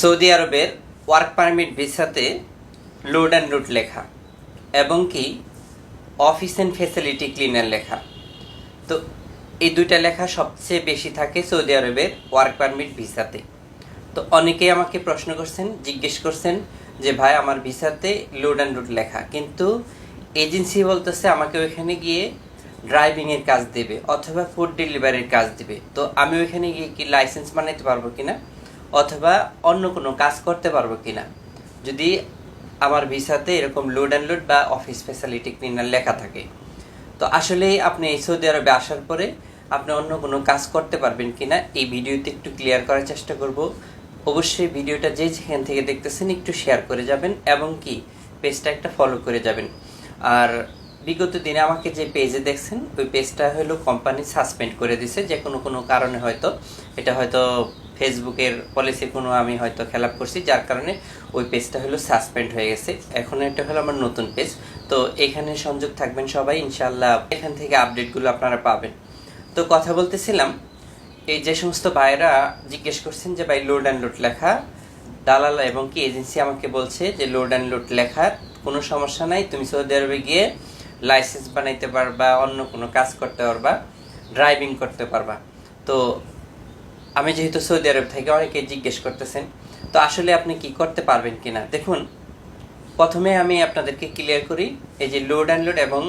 Saudi আরবের work permit ভিসাতে load and route লেখা এবং কি অফিস অ্যান্ড ফেসিলিটি ক্লিনার লেখা। তো এই দুইটা লেখা সবচেয়ে বেশি থাকে সৌদি আরবের ওয়ার্ক পারমিট ভিসাতে। তো অনেকেই আমাকে প্রশ্ন করছেন, জিজ্ঞেস করছেন যে, ভাই, আমার ভিসাতে লোড অ্যান্ড রুট লেখা। কিন্তু এজেন্সি বলতেছে আমাকে ওইখানে গিয়ে ড্রাইভিংয়ের কাজ দেবে অথবা ফুড ডেলিভারির কাজ দেবে। তো আমি ওইখানে গিয়ে কি লাইসেন্স বানাইতে পারব কিনা? অথবা অন্য কোনো কাজ করতে পারব কিনা। যদি আমার ভিসাতে এরকম লোড অ্যান্ড লোড বা অফিস ফ্যাসিলিটি ক্লিনার লেখা থাকে। তো আসলে আপনি সৌদি আরবে আসার পরে আপনি অন্য কোনো কাজ করতে পারবেন কিনা, এই ভিডিওতে একটু ক্লিয়ার করার চেষ্টা করব। অবশ্যই ভিডিওটা যে যেখান থেকে দেখতেছেন একটু শেয়ার করে যাবেন এবং কি পেজটা একটা ফলো করে যাবেন। আর বিগত দিনে আমাকে যে পেজে দেখছেন, ওই পেজটা হলো কোম্পানি সাসপেন্ড করে দিছে, যে কোনো কোনো কারণে হয়তো। এটা হয়তো ফেসবুকের পলিসি কোনো আমি হয়তো খেলাপ করছি, যার কারণে ওই পেজটা হলো সাসপেন্ড হয়ে গেছে। এখন এটা হলো আমার নতুন পেজ তো এখানে সংযোগ থাকবেন সবাই ইনশাল্লাহ এখান থেকে আপডেটগুলো আপনারা পাবেন। তো কথা বলতেছিলাম, এই যে সমস্ত ভাইরা জিজ্ঞেস করছেন যে, ভাই লোড অ্যান্ড লোড লেখা? দালাল এবং কি এজেন্সি আমাকে বলছে যে লোড অ্যান্ড লোড লেখার কোনো সমস্যা নাই, তুমি সৌদি আরবে গিয়ে লাইসেন্স বানাইতে পারবা, অন্য কোনো কাজ করতে পারবা ড্রাইভিং করতে পারবা। তো আমি যেহেতু সৌদি আরব থেকে অনেকে জিজ্ঞেস করতেছেন, তো আসলে আপনি কি করতে পারবেন কিনা? দেখুন, প্রথমে আমি আপনাদেরকে ক্লিয়ার করি, এই যে লোড অ্যান্ড লোড এবং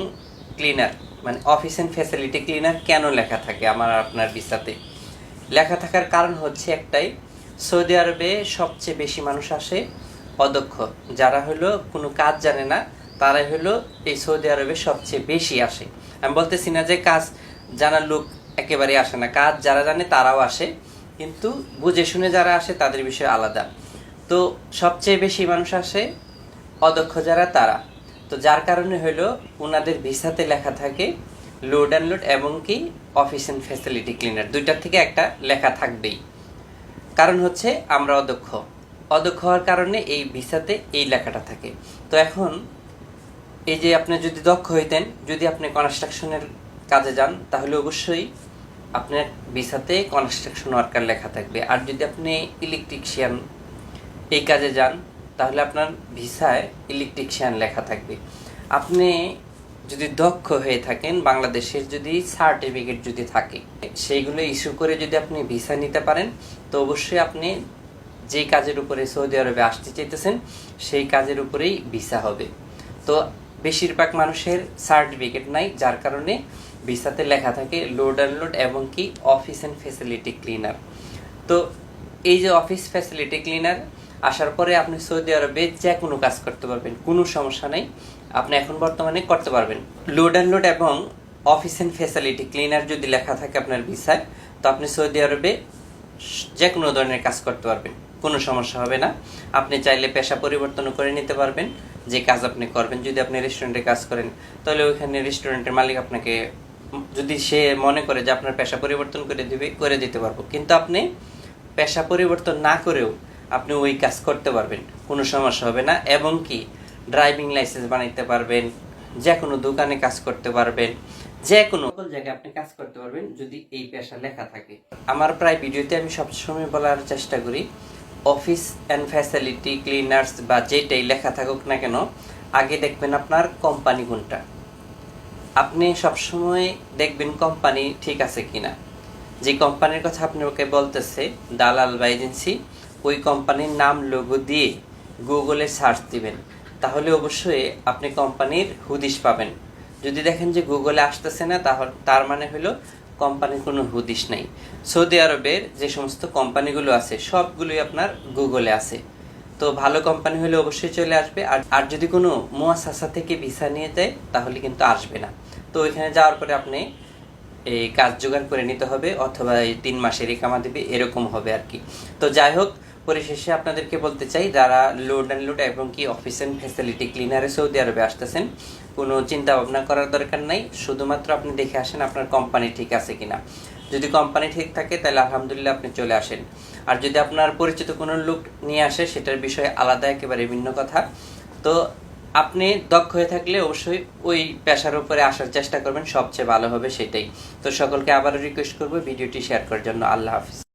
ক্লিনার মানে অফিস অ্যান্ড ফ্যাসিলিটি ক্লিনার কেন লেখা থাকে আমার, আপনার ভিসাতে? লেখা থাকার কারণ হচ্ছে একটাই, সৌদি আরবে সবচেয়ে বেশি মানুষ আসে অদক্ষ যারা হলো কোনো কাজ জানে না তারাই হলো এই সৌদি আরবে সবচেয়ে বেশি আসে। আমি বলতেছি না যে কাজ জানার লোক একেবারে আসে না। কাজ যারা জানে তারাও আসে, কিন্তু বুঝে শুনে যারা আসে তাদের বিষয় আলাদা। তো সবচেয়ে বেশি মানুষ আসে অদক্ষ যারা, তারা। তো যার কারণে হলো ওনাদের ভিসাতে লেখা থাকে লোড অ্যান্ড লোড এবং কি অফিস অ্যান্ড ফ্যাসিলিটি ক্লিনার। দুইটার থেকে একটা লেখা থাকবেই। কারণ হচ্ছে আমরা অদক্ষ অদক্ষ হওয়ার কারণে এই ভিসাতে এই লেখাটা থাকে। তো এখন এই যে আপনি যদি দক্ষ হইতেন, যদি আপনি কনস্ট্রাকশনের কাজে যান, তাহলে অবশ্যই আপনার ভিসাতে কনস্ট্রাকশন ওয়ার্কার লেখা থাকবে। আর যদি আপনি ইলেকট্রিকশিয়ান এই কাজে যান, তাহলে আপনার ভিসায় ইলেকট্রিকশিয়ান লেখা থাকবে। আপনি যদি দক্ষ হয়ে থাকেন, বাংলাদেশের যদি সার্টিফিকেট যদি থাকে, সেইগুলো ইস্যু করে যদি আপনি ভিসা নিতে পারেন, তো অবশ্যই আপনি যেই কাজের উপরে সৌদি আরবে আসতে চাইতেছেন, সেই কাজের উপরেই ভিসা হবে। তো বেশিরভাগ মানুষের সার্টিফিকেট নাই, যার কারণে ভিসাতে লেখা থাকে লোড অ্যান্ড লোড এবং কি অফিস অ্যান্ড ফেসিলিটি ক্লিনার তো এই যে অফিস ফ্যাসিলিটি ক্লিনার আসার পরে আপনি সৌদি আরবে যে কোনো কাজ করতে পারবেন, কোনো সমস্যা নেই। আপনি এখন বর্তমানে করতে পারবেন। লোড অ্যান্ড লোড এবং অফিস অ্যান্ড ফ্যাসিলিটি ক্লিনার যদি লেখা থাকে আপনার ভিসায়, তো আপনি সৌদি আরবে যে কোনো ধরনের কাজ করতে পারবেন। কোনো সমস্যা হবে না। আপনি চাইলে পেশা পরিবর্তন করে নিতে পারবেন। যে কাজ আপনি করবেন, যদি আপনি রেস্টুরেন্টে কাজ করেন, তাহলে ওইখানে রেস্টুরেন্টের মালিক আপনাকে যদি সে মনে করে যে আপনার পেশা পরিবর্তন করে দিবে, করে দিতে পারব। কিন্তু আপনি পেশা পরিবর্তন না করেও আপনি ওই কাজ করতে পারবেন। কোনো সমস্যা হবে না। এবং কি ড্রাইভিং লাইসেন্স বানাইতে পারবেন যে কোনো দোকানে কাজ করতে পারবেন যে কোনো জায়গায় আপনি কাজ করতে পারবেন যদি এই পেশা লেখা থাকে। আমার প্রায় ভিডিওতে আমি সবসময় বলার চেষ্টা করি অফিস অ্যান্ড ফ্যাসিলিটি ক্লিনার্স বা যেটাই লেখা থাকুক না কেন, আগে দেখবেন আপনার কোম্পানি কোনটা। আপনি সবসময় দেখবেন কোম্পানি ঠিক আছে কিনা। যে কোম্পানির কথা আপনি ওকে বলতেছে, দালাল বা এজেন্সি ওই কোম্পানির নাম লোগো দিয়ে গুগলে সার্চ দিবেন। তাহলে অবশ্যই আপনি কোম্পানির হুদিশ পাবেন। যদি দেখেন যে গুগলে আসতেছে না, তাহলে তার মানে হলো কোম্পানির কোনো হুদিস নাই। সৌদি আরবের যে সমস্ত কোম্পানিগুলো আছে, সবগুলোই আপনার গুগলে আছে। তো ভালো কোম্পানি হলে অবশ্যই চলে আসবে। আর আর যদি কোনো মুয়াসাসা থেকে ভিসা নিয়ে যায়, তাহলে কিন্তু আসবে না। তো ওইখানে যাওয়ার পরে আপনি এই কাজ জোগাড় করে নিতে হবে, অথবা এই তিন মাসের কামা দেবে, এরকম হবে আর কি। তো যাই হোক পরিশেষে আপনাদেরকে বলতে চাই, যারা লোড অ্যান্ড লোড এবং কি অফিস অ্যান্ড ফ্যাসিলিটি ক্লিনারে সৌদি আরবে আসতেছেন, কোনো চিন্তা ভাবনা করার দরকার নাই। শুধুমাত্র আপনি দেখে আসেন আপনার কোম্পানি ঠিক আছে কিনা। যদি কোম্পানি ঠিক থাকে, তাহলে আলহামদুলিল্লাহ আপনি চলে আসেন। আর যদি আপনার পরিচিত কোনো লোক নিয়ে আসে, সেটার বিষয়ে আলাদা একেবারে ভিন্ন কথা। তো আপনি দক্ষ হয়ে থাকলে অবশ্যই ওই পেশার উপরে আসার চেষ্টা করবেন, সবচেয়ে ভালো হবে সেটাই। তো সকলকে আবারও রিকোয়েস্ট করব ভিডিওটি শেয়ার করার জন্য। আল্লাহ হাফিজ।